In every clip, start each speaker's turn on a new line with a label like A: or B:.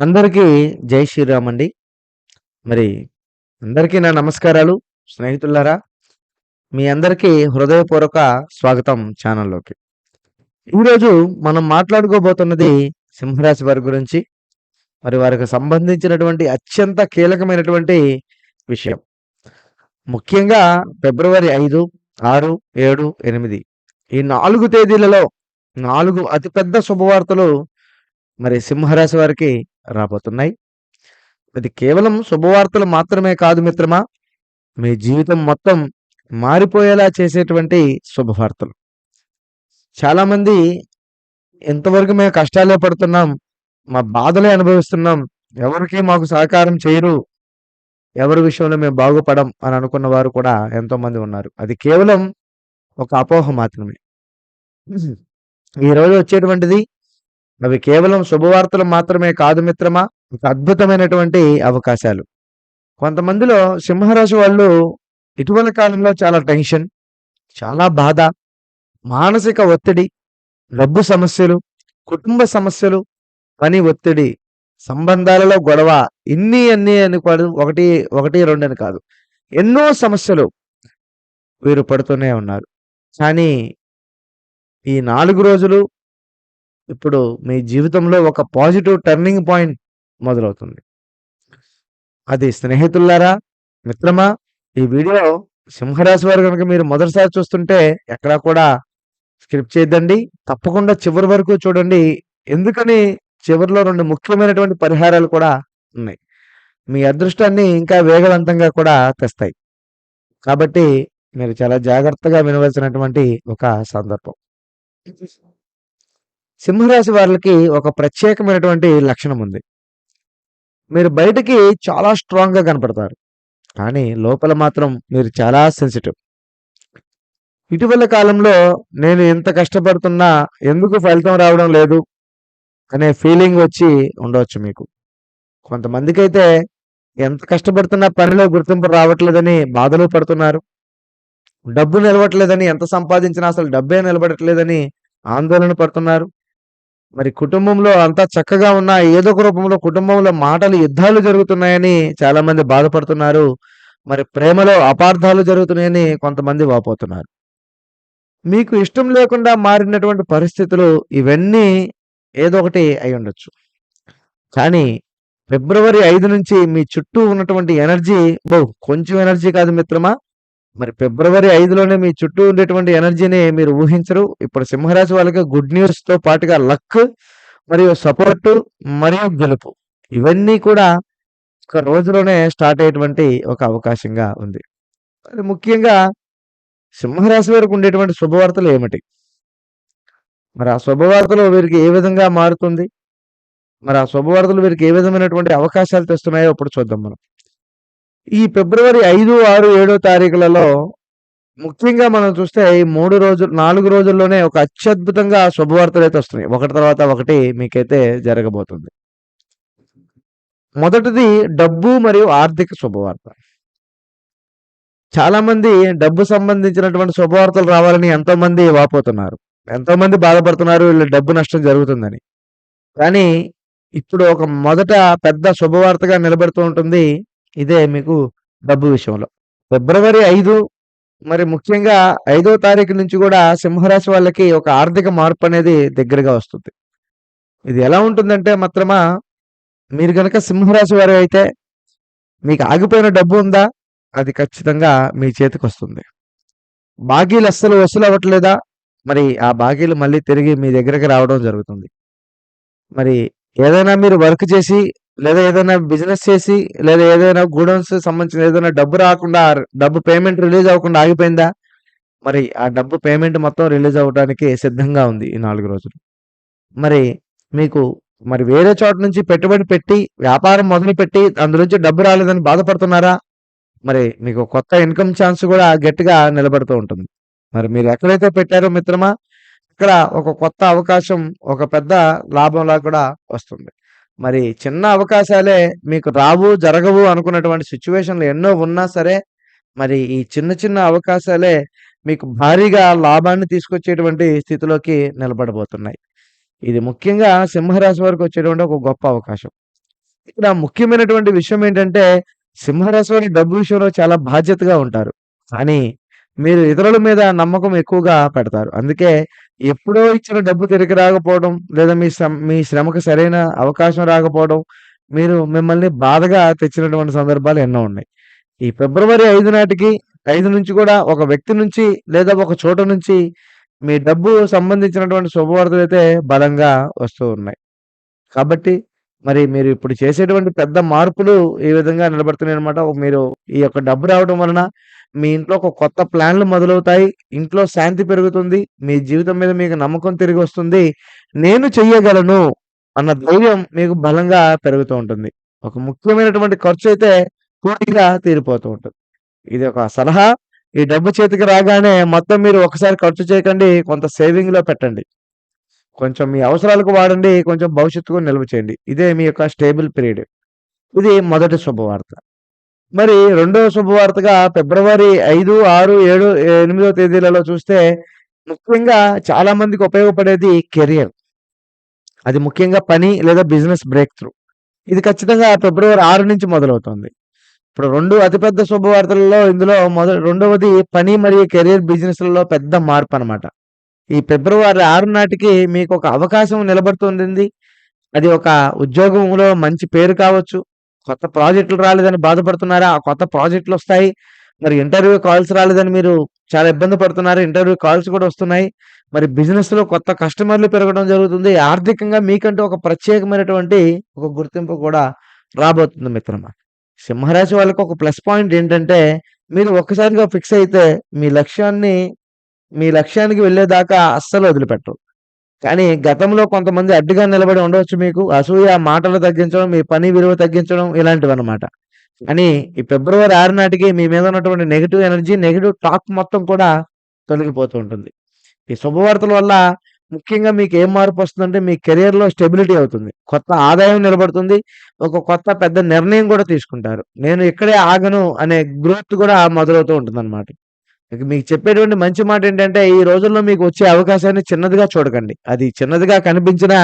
A: అందరికీ జై శ్రీరామ్ అండి. మరి అందరికీ నా నమస్కారాలు స్నేహితులారా. మీ అందరికీ హృదయపూర్వక స్వాగతం ఛానల్‌లోకి. ఈరోజు మనం మాట్లాడుకోబోతున్నది సింహరాశి వారి గురించి. మరి వారికి సంబంధించినటువంటి అత్యంత కీలకమైనటువంటి విషయం. ముఖ్యంగా ఫిబ్రవరి 5, 6, 7, 8 ఈ నాలుగు తేదీలలో నాలుగు అతిపెద్ద శుభవార్తలు మరి సింహరాశి వారికి రాబోతున్నాయి. ఇది కేవలం శుభవార్తలు మాత్రమే కాదు మిత్రమా. మీ జీవితం మొత్తం మారిపోయేలా చేసేటువంటి శుభవార్తలు. చాలామంది ఇంతవరకు మేము కష్టాలే పడుతున్నాం. మా బాధలే అనుభవిస్తున్నాం. ఎవరికీ మాకు సహకారం చేయరు. ఎవరి విషయంలో మేము బాగుపడం అని అనుకున్న వారు కూడా ఎంతోమంది ఉన్నారు. అది కేవలం ఒక అపోహ మాత్రమే. ఈరోజు వచ్చేటువంటిది అవి కేవలం శుభవార్తలు మాత్రమే కాదు మిత్రమా. ఒక అద్భుతమైనటువంటి అవకాశాలు. కొంతమందిలో సింహరాశి వాళ్ళు ఇటీవల కాలంలో చాలా టెన్షన్, చాలా బాధ, మానసిక ఒత్తిడి, డబ్బు సమస్యలు, కుటుంబ సమస్యలు, పని ఒత్తిడి, సంబంధాలలో గొడవ ఇన్ని అన్ని అని కాదు. ఒకటి, ఒకటి, రెండు అని కాదు. ఎన్నో సమస్యలు వీరు పడుతూనే ఉన్నారు. కానీ ఈ నాలుగు రోజులు ఇప్పుడు మీ జీవితంలో ఒక పాజిటివ్ టర్నింగ్ పాయింట్ మొదలవుతుంది. అది స్నేహితులారా, మిత్రమా ఈ వీడియో సింహరాశి వారు కనుక మీరు మొదటిసారి చూస్తుంటే ఎక్కడా కూడా స్కిప్ చేయొద్దండి. తప్పకుండా చివరి వరకు చూడండి. ఎందుకని చివరిలో రెండు ముఖ్యమైనటువంటి పరిహారాలు కూడా ఉన్నాయి. మీ అదృష్టాన్ని ఇంకా వేగవంతంగా కూడా తెస్తాయి. కాబట్టి మీరు చాలా జాగ్రత్తగా వినవలసినటువంటి ఒక సందర్భం. సింహరాశి వాళ్ళకి ఒక ప్రత్యేకమైనటువంటి లక్షణం ఉంది. మీరు బయటకి చాలా స్ట్రాంగ్‌గా కనపడతారు. కానీ లోపల మాత్రం మీరు చాలా సెన్సిటివ్. ఇటీవల కాలంలో నేను ఎంత కష్టపడుతున్నా ఎందుకు ఫలితం రావడం లేదు అనే ఫీలింగ్ వచ్చి ఉండవచ్చు మీకు. కొంతమందికైతే ఎంత కష్టపడుతున్నా పనిలో గుర్తింపు రావట్లేదని బాధలు పడుతున్నారు. డబ్బు నిలవట్లేదని ఎంత సంపాదించినా అసలు డబ్బే నిలబడట్లేదని ఆందోళన పడుతున్నారు. మరి కుటుంబంలో అంతా చక్కగా ఉన్నా ఏదో ఒక రూపంలో కుటుంబంలో మాటలు యుద్ధాలు జరుగుతున్నాయని చాలామంది బాధపడుతున్నారు. మరి ప్రేమలో అపార్థాలు జరుగుతున్నాయని కొంతమంది వాపోతున్నారు. మీకు ఇష్టం లేకుండా మారినటువంటి పరిస్థితులు ఇవన్నీ ఏదో ఒకటి అయి ఉండొచ్చు కానీ ఫిబ్రవరి ఐదు నుంచి మీ చుట్టూ ఉన్నటువంటి ఎనర్జీ బో కొంచెం ఎనర్జీ కాదు మిత్రమా. మరి ఫిబ్రవరి ఐదులోనే మీ చుట్టూ ఉండేటువంటి ఎనర్జీని మీరు ఊహించరు. ఇప్పుడు సింహరాశి వాళ్ళకి గుడ్ న్యూస్‌తో పాటుగా లక్ మరియు సపోర్టు మరియు గెలుపు ఇవన్నీ కూడా ఒక రోజులోనే స్టార్ట్ అయ్యేటువంటి ఒక అవకాశంగా ఉంది. మరి ముఖ్యంగా సింహరాశి వారికి ఉండేటువంటి శుభవార్తలు ఏమిటి? మరి ఆ శుభవార్తలు వీరికి ఏ విధంగా మారుతుంది? మరి ఆ శుభవార్తలు వీరికి ఏ విధమైనటువంటి అవకాశాలు తెస్తున్నాయో ఇప్పుడు చూద్దాం మనం. ఈ ఫిబ్రవరి 5, 6, 7 తారీఖులలో ముఖ్యంగా మనం చూస్తే ఈ 3 రోజులు నాలుగు రోజుల్లోనే ఒక అత్యద్భుతంగా శుభవార్తలైతే వస్తున్నాయి. ఒకటి తర్వాత ఒకటి మీకైతే జరగబోతుంది. మొదటిది డబ్బు మరియు ఆర్థిక శుభవార్త. చాలామంది డబ్బు సంబంధించినటువంటి శుభవార్తలు రావాలని ఎంతోమంది వాపోతున్నారు. ఎంతోమంది బాధపడుతున్నారు వీళ్ళు డబ్బు నష్టం జరుగుతుందని. కానీ ఇప్పుడు ఒక మొదట పెద్ద శుభవార్తగా నిలబెడుతూ ఉంటుంది. ఇదే మీకు డబ్బు విషయంలో. ఫిబ్రవరి 5 మరి ముఖ్యంగా ఐదో తారీఖు నుంచి కూడా సింహరాశి వాళ్ళకి ఒక ఆర్థిక మార్పనేది దగ్గరగా వస్తుంది. ఇది ఎలా ఉంటుందంటే మాత్రమా మీరు గనక సింహరాశి వారి అయితే మీకు ఆగిపోయిన డబ్బు ఉందా? అది ఖచ్చితంగా మీ చేతికొస్తుంది. బాకీలు అస్సలు వసూలు అవ్వట్లేదా? మరి ఆ బాకీలు మళ్ళీ తిరిగి మీ దగ్గరికి రావడం జరుగుతుంది. మరి ఏదైనా మీరు వర్క్ చేసి లేదా ఏదైనా బిజినెస్ చేసి లేదా ఏదైనా గూడౌన్స్ సంబంధించిన ఏదైనా డబ్బు రాకుండా డబ్బు పేమెంట్ రిలీజ్ అవ్వకుండా ఆగిపోయిందా? మరి ఆ డబ్బు పేమెంట్ మొత్తం రిలీజ్ అవ్వడానికి సిద్ధంగా ఉంది ఈ నాలుగు రోజులు. మరి మీకు మరి వేరే చోట నుంచి పెట్టుబడి పెట్టి వ్యాపారం మొదలుపెట్టి అందులోంచి డబ్బు రాలేదని బాధపడుతున్నారా? మరి మీకు కొత్త ఇన్‌కమ్ ఛాన్స్ కూడా గట్టిగా నిలబడుతూ ఉంటుంది. మరి మీరు ఎక్కడైతే పెట్టారో మిత్రమా ఇక్కడ ఒక కొత్త అవకాశం ఒక పెద్ద లాభంలా కూడా వస్తుంది. మరి చిన్న అవకాశాలే మీకు రావు, జరగవు అనుకున్నటువంటి సిచ్యువేషన్లు ఎన్నో ఉన్నా సరే మరి ఈ చిన్న చిన్న అవకాశాలే మీకు భారీగా లాభాన్ని తీసుకొచ్చేటువంటి స్థితిలోకి నిలబడబోతున్నాయి. ఇది ముఖ్యంగా సింహరాశి వారికి వచ్చేటువంటి ఒక గొప్ప అవకాశం. ఇక్కడ ముఖ్యమైనటువంటి విషయం ఏంటంటే, సింహరాశి వారి డబ్బు విషయంలో చాలా బాధ్యతగా ఉంటారు. కానీ, మీరు ఇతరుల మీద నమ్మకం ఎక్కువగా పెడతారు. అందుకే ఎప్పుడో ఇచ్చిన డబ్బు తిరిగి రాకపోవడం, లేదా మీ శ్రమ మీ శ్రమకు సరైన అవకాశం రాకపోవడం, మీరు మిమ్మల్ని బాధగా తెచ్చినటువంటి సందర్భాలు ఎన్నో ఉన్నాయి. ఈ ఫిబ్రవరి ఐదు నాటికి ఐదు నుంచి కూడా ఒక వ్యక్తి నుంచి లేదా ఒక చోట నుంచి మీ డబ్బు సంబంధించినటువంటి శుభవార్తలైతే బలంగా వస్తూ ఉన్నాయి. కాబట్టి మరి మీరు ఇప్పుడు చేసేటువంటి పెద్ద మార్పులు ఈ విధంగా నిలబడుతున్నాయన్నమాట. మీరు ఈ యొక్క డబ్బు రావడం వలన మీ ఇంట్లో ఒక కొత్త ప్లాన్‌లు మొదలవుతాయి. ఇంట్లో శాంతి పెరుగుతుంది. మీ జీవితం మీద మీకు నమ్మకం తిరిగి వస్తుంది. నేను చెయ్యగలను అన్న ధైర్యం మీకు బలంగా పెరుగుతూ ఉంటుంది. ఒక ముఖ్యమైనటువంటి ఖర్చు అయితే పూర్తిగా తీరిపోతూ ఉంటుంది. ఇది ఒక సలహా. ఈ డబ్బు చేతికి రాగానే మొత్తం మీరు ఒకసారి ఖర్చు చేయకండి. కొంత సేవింగ్‌లో పెట్టండి. కొంచెం మీ అవసరాలకు వాడండి. కొంచెం భవిష్యత్తుకు నిల్వ చేయండి. ఇదే మీ యొక్క స్టేబుల్ పీరియడ్. ఇది మొదటి శుభవార్త. మరి రెండవ శుభవార్తగా ఫిబ్రవరి 5, 6, 7, 8 తేదీలలో చూస్తే ముఖ్యంగా చాలా మందికి ఉపయోగపడేది కెరియర్. అది ముఖ్యంగా పని లేదా బిజినెస్ బ్రేక్ త్రూ. ఇది ఖచ్చితంగా ఫిబ్రవరి ఆరు నుంచి మొదలవుతుంది. ఇప్పుడు రెండు అతిపెద్ద శుభవార్తలలో ఇందులో మొదటి రెండవది పని మరియు కెరియర్ బిజినెస్‌లలో పెద్ద మార్పు అనమాట ఈ ఫిబ్రవరి ఆరు నాటికి మీకు ఒక అవకాశం నిలబడుతుంది. అది ఒక ఉద్యోగంలో మంచి పేరు కావచ్చు. కొత్త ప్రాజెక్టులు రాలేదని బాధపడుతున్నారా? ఆ కొత్త ప్రాజెక్టులొస్తాయి. మరి ఇంటర్వ్యూ కాల్స్ రాలేదని మీరు చాలా ఇబ్బంది పడుతున్నారు. ఇంటర్వ్యూ కాల్స్ కూడా వస్తున్నాయి. మరి బిజినెస్‌లో కొత్త కస్టమర్‌లు పెరగడం జరుగుతుంది. ఆర్థికంగా మీకంటూ ఒక ప్రత్యేకమైనటువంటి ఒక గుర్తింపు కూడా రాబోతుంది మిత్రమా. సింహరాశి వాళ్ళకి ఒక ప్లస్ పాయింట్ ఏంటంటే, మీరు ఒక్కసారిగా ఫిక్స్ అయితే మీ లక్ష్యాన్ని మీ లక్ష్యానికి వెళ్ళేదాకా అస్సలు వదిలిపెట్టరు. కానీ గతంలో కొంతమంది అడ్డుగా నిలబడి ఉండవచ్చు మీకు. అసూయ, మాటలు తగ్గించడం, మీ పని విలువ తగ్గించడం ఇలాంటివన్నమాట. కానీ ఈ ఫిబ్రవరి ఆరు నాటికి మీ మీద ఉన్నటువంటి నెగిటివ్ ఎనర్జీ, నెగిటివ్ టాక్ మొత్తం కూడా తొలగిపోతూ ఉంటుంది. ఈ శుభవార్తల వల్ల ముఖ్యంగా మీకు ఏం మార్పు వస్తుందంటే మీ కెరియర్‌లో స్టెబిలిటీ అవుతుంది. కొత్త ఆదాయం నిలబడుతుంది. ఒక కొత్త పెద్ద నిర్ణయం కూడా తీసుకుంటారు. నేను ఇక్కడే ఆగను అనే గ్రోత్ కూడా మొదలవుతూ ఉంటుందన్నమాట. ఇక మీకు చెప్పేటువంటి మంచి మాట ఏంటంటే, ఈ రోజుల్లో మీకు వచ్చే అవకాశాన్ని చిన్నదిగా చూడకండి. అది చిన్నదిగా కనిపించినా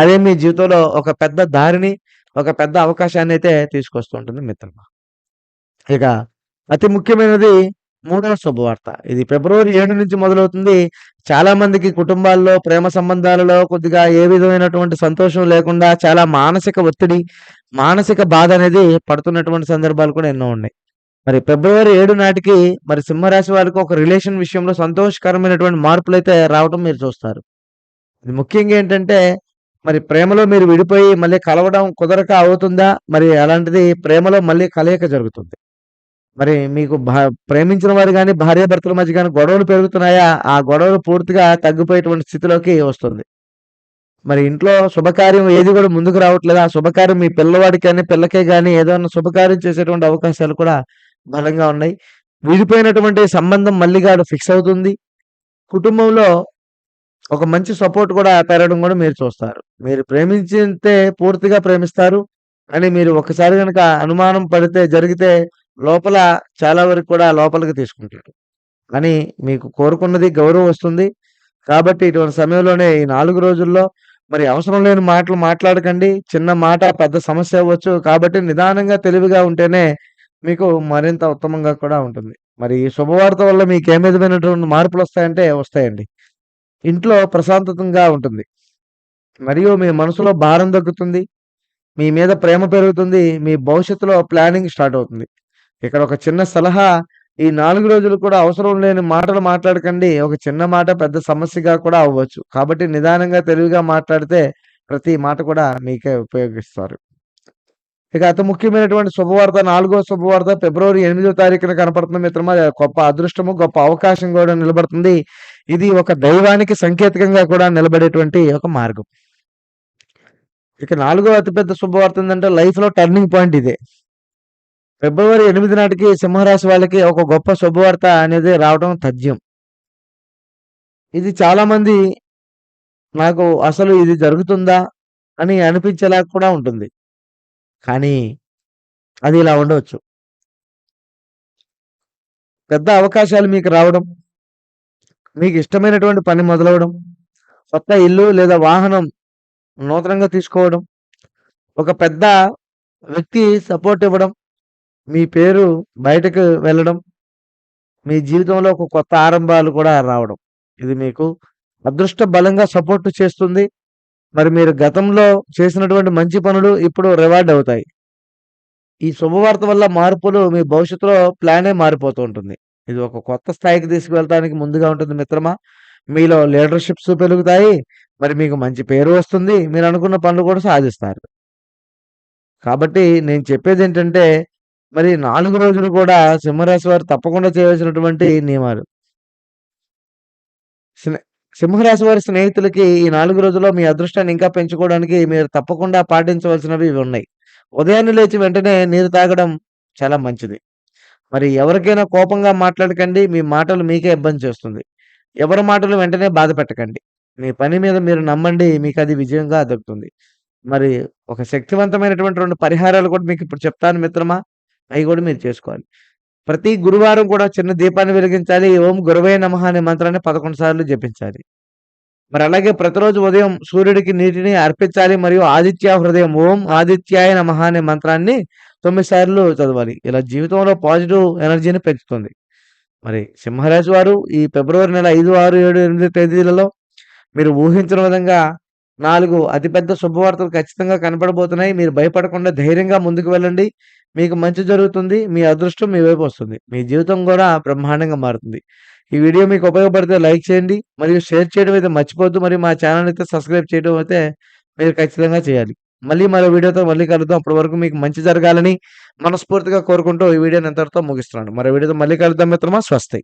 A: అదే మీ జీవితంలో ఒక పెద్ద దారిని, ఒక పెద్ద అవకాశాన్నయితే తీసుకొస్తూ ఉంటుంది మిత్రమా. ఇక అతి ముఖ్యమైనది మూడవ శుభవార్త. ఇది ఫిబ్రవరి ఏడు నుంచి మొదలవుతుంది. చాలా మందికి కుటుంబాల్లో, ప్రేమ సంబంధాలలో కొద్దిగా ఏ విధమైనటువంటి సంతోషం లేకుండా చాలా మానసిక ఒత్తిడి, మానసిక బాధ అనేది పడుతున్నటువంటి సందర్భాలు కూడా ఎన్నో ఉన్నాయి. మరి ఫిబ్రవరి ఏడు నాటికి మరి సింహరాశి వారికి ఒక రిలేషన్ విషయంలో సంతోషకరమైనటువంటి మార్పులు అయితే రావటం మీరు చూస్తారు. ఇది ముఖ్యంగా ఏంటంటే, మరి ప్రేమలో మీరు విడిపోయి మళ్ళీ కలవడం కుదరక అవుతుందా? మరి అలాంటిది ప్రేమలో మళ్ళీ కలయిక జరుగుతుంది. మరి మీకు భా ప్రేమించిన వారు గాని, భార్యాభర్తల మధ్య కానీ గొడవలు పెరుగుతున్నాయా? ఆ గొడవలు పూర్తిగా తగ్గిపోయేటువంటి స్థితిలోకి వస్తుంది. మరి ఇంట్లో శుభకార్యం ఏది కూడా ముందుకు రావట్లేదు. ఆ శుభకార్యం మీ పిల్లవాడికి కానీ పిల్లకే కానీ ఏదైనా శుభకార్యం చేసేటువంటి అవకాశాలు కూడా బలంగా ఉన్నాయి. విడిపోయినటువంటి సంబంధం మళ్ళీగా ఫిక్స్ అవుతుంది. కుటుంబంలో ఒక మంచి సపోర్ట్ కూడా పెరగడం కూడా మీరు చూస్తారు. మీరు ప్రేమించితే పూర్తిగా ప్రేమిస్తారు. అని మీరు ఒక్కసారి కనుక అనుమానం పడితే జరిగితే లోపల చాలా వరకు కూడా లోపలికి తీసుకుంటారు. అని మీకు కోరుకున్నది గౌరవం వస్తుంది. కాబట్టి ఇటువంటి సమయంలోనే ఈ నాలుగు రోజుల్లో మరి అవసరం లేని మాటలు మాట్లాడకండి. చిన్న మాట పెద్ద సమస్య అవ్వచ్చు. కాబట్టి నిదానంగా తెలివిగా ఉంటేనే మీకు మరింత ఉత్తమంగా కూడా ఉంటుంది. మరి ఈ శుభవార్త వల్ల మీకు ఏ విధమైనటువంటి మార్పులొస్తాయంటే వస్తాయండి. ఇంట్లో ప్రశాంతతంగా ఉంటుంది. మరియు మీ మనసులో భారం తగ్గుతుంది. మీ మీద ప్రేమ పెరుగుతుంది. మీ భవిష్యత్తులో ప్లానింగ్ స్టార్ట్ అవుతుంది. ఇక్కడ ఒక చిన్న సలహా ఈ నాలుగు రోజులు కూడా అవసరం లేని మాటలు మాట్లాడకండి. ఒక చిన్న మాట పెద్ద సమస్యగా కూడా అవ్వచ్చు. కాబట్టి నిదానంగా తెలివిగా మాట్లాడితే ప్రతి మాట కూడా మీకే ఉపయోగిస్తారు. ఇక అతి ముఖ్యమైనటువంటి శుభవార్త నాలుగో శుభవార్త ఫిబ్రవరి ఎనిమిదో తారీఖున కనపడుతుంది మిత్రమా. గొప్ప అదృష్టము, గొప్ప అవకాశం కూడా నిలబడుతుంది. ఇది ఒక దైవానికి సంకేతకంగా కూడా నిలబడేటువంటి ఒక మార్గం. ఇక నాలుగో అతిపెద్ద శుభవార్త ఏందంటే లైఫ్‌లో టర్నింగ్ పాయింట్ ఇదే. ఫిబ్రవరి ఎనిమిది నాటికి సింహరాశి వాళ్ళకి ఒక గొప్ప శుభవార్త అనేది రావడం తథ్యం. ఇది చాలామంది నాకు అసలు ఇది జరుగుతుందా? అని అనిపించేలాగా కూడా ఉంటుంది. కానీ అది ఇలా ఉండవచ్చు. పెద్ద అవకాశాలు మీకు రావడం. మీకు ఇష్టమైనటువంటి పని మొదలవడం కొత్త ఇల్లు లేదా వాహనం నూతనంగా తీసుకోవడం. ఒక పెద్ద వ్యక్తి సపోర్ట్ ఇవ్వడం, మీ పేరు బయటకు వెళ్ళడం, మీ జీవితంలో ఒక కొత్త ఆరంభాలు కూడా రావడం. ఇది మీకు అదృష్ట బలంగా సపోర్ట్ చేస్తుంది. మరి మీరు గతంలో చేసినటువంటి మంచి పనులు ఇప్పుడు రివార్డ్ అవుతాయి. ఈ శుభవార్త వల్ల మార్పులు మీ భవిష్యత్తులో ప్లానే మారిపోతూ ఉంటుంది. ఇది ఒక కొత్త స్థాయికి తీసుకువెళ్ళటానికి ముందుగా ఉంటుంది మిత్రమా. మీలో లీడర్‌షిప్స్ పెరుగుతాయి. మరి మీకు మంచి పేరు వస్తుంది. మీరు అనుకున్న పనులు కూడా సాధిస్తారు. కాబట్టి నేను చెప్పేది ఏంటంటే మరి నాలుగు రోజులు కూడా సింహరాశి వారు తప్పకుండా చేయవలసినటువంటి నియమాలు. సింహరాశి వారి స్నేహితులకి ఈ నాలుగు రోజుల్లో మీ అదృష్టాన్ని ఇంకా పెంచుకోవడానికి మీరు తప్పకుండా పాటించవలసినవి ఇవి ఉన్నాయి. ఉదయాన్నే లేచి వెంటనే నీరు తాగడం చాలా మంచిది. మరి ఎవరికైనా కోపంగా మాట్లాడకండి. మీ మాటలు మీకే ఇబ్బంది చేస్తుంది. ఎవరి మాటలు వెంటనే బాధ పెట్టకండి. మీ పని మీద మీరు నమ్మండి. మీకు అది విజయంగా దక్కుతుంది. మరి ఒక శక్తివంతమైనటువంటి రెండు పరిహారాలు కూడా మీకు ఇప్పుడు చెప్తాను మిత్రమా. అవి కూడా మీరు చేసుకోవాలి. ప్రతి గురువారం కూడా చిన్న దీపాన్ని వెలిగించాలి. ఓం గురువే నమ అనే మంత్రాన్ని 11 సార్లు జపించాలి. మరి అలాగే ప్రతిరోజు ఉదయం సూర్యుడికి నీటిని అర్పించాలి. మరియు ఆదిత్య హృదయం ఓం ఆదిత్యాయ నమ అనే మంత్రాన్ని తొమ్మిది సార్లు చదవాలి. ఇలా జీవితంలో పాజిటివ్ ఎనర్జీని పెంచుతుంది. మరి సింహరాశి వారు ఈ ఫిబ్రవరి నెల 5, 6, 7, 8 తేదీలలో మీరు ఊహించిన విధంగా నాలుగు అతిపెద్ద శుభవార్తలు ఖచ్చితంగా కనపడబోతున్నాయి. మీరు భయపడకుండా ధైర్యంగా ముందుకు వెళ్ళండి. మీకు మంచి జరుగుతుంది. మీ అదృష్టం మీ వైపు వస్తుంది. మీ జీవితం కూడా బ్రహ్మాండంగా మారుతుంది. ఈ వీడియో మీకు ఉపయోగపడితే లైక్ చేయండి. మరియు షేర్ చేయడం అయితే మర్చిపోద్దు మరియు మా ఛానల్ అయితే సబ్స్క్రైబ్ చేయడం అయితే మీరు ఖచ్చితంగా చేయాలి. మళ్ళీ మరో వీడియోతో మళ్ళీ కలుద్దాం. అప్పటి వరకు మీకు మంచి జరగాలని మనస్ఫూర్తిగా కోరుకుంటూ ఈ వీడియోని ఇంతటితో ముగిస్తున్నాను. మరో వీడియోతో మళ్ళీ కలుద్దాం మిత్రమా. స్వస్తి.